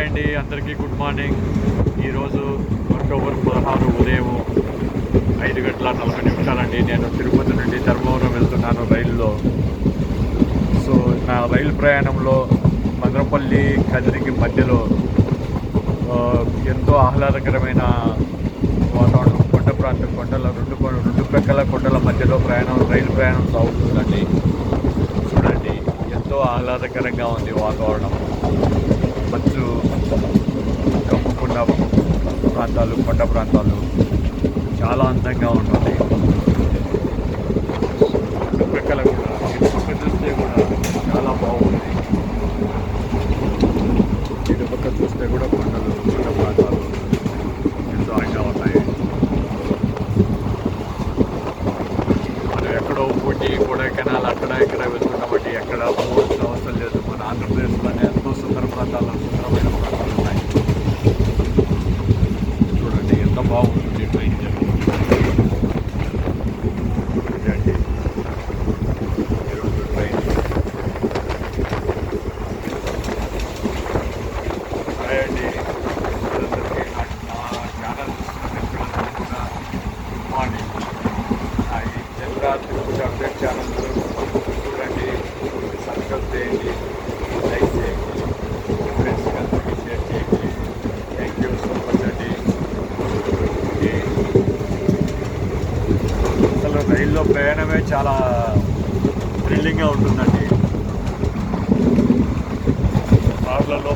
Hi అండి. అందరికీ good morning. ఈరోజు అక్టోబర్ పదహారు ఉదయం ఐదు గంటల నలభై నిమిషాలండి. నేను తిరుపతి నుండి ధర్మవరం వెళ్తున్నాను రైల్లో. సో నా రైలు ప్రయాణంలో మదనపల్లి కదిరికి మధ్యలో ఎంతో ఆహ్లాదకరమైన వాతావరణం. కొండ ప్రాంతం కొండల రెండు రెండు ప్రక్కల కొండల మధ్యలో ప్రయాణం రైలు ప్రయాణం సాగుతుందండి. చూడండి ఎంతో ఆహ్లాదకరంగా ఉంది వాతావరణం. ప్రాంతాలు కొండ ప్రాంతాలు చాలా అందంగా ఉంటుంది. చుట్టుపక్కల కూడా ఇటు పక్క చూస్తే కూడా చాలా బాగుంది. ఇటు పక్క చూస్తే కూడా కొండలు కొండ ప్రాంతాలు ఎంతో అందంగా ఉన్నాయి. మనం ఎక్కడో ఊటీ కొడైకెనాల్ అక్కడ ఇక్కడ వెళ్తున్నామండి ఎక్కడ పోవాల్సిన అవసరం లేదు. మన ఆంధ్రప్రదేశ్లోనే ఎంతో సుందర ప్రాంతాలు సుందరమైన ప్రాంతాలు ఉన్నాయి చూడండి ఎంత బాగుంటుంది. ట్రైన్ జర్నీ ఇదండి ట్రైన్ హాయ్ అండి అందరికీ నా ఛానల్ మార్నింగ్ అప్డేట్ ఛానల్ రైల్లో ప్రయాణమే చాలా థ్రిల్లింగ్గా ఉంటుందండి. కార్లలో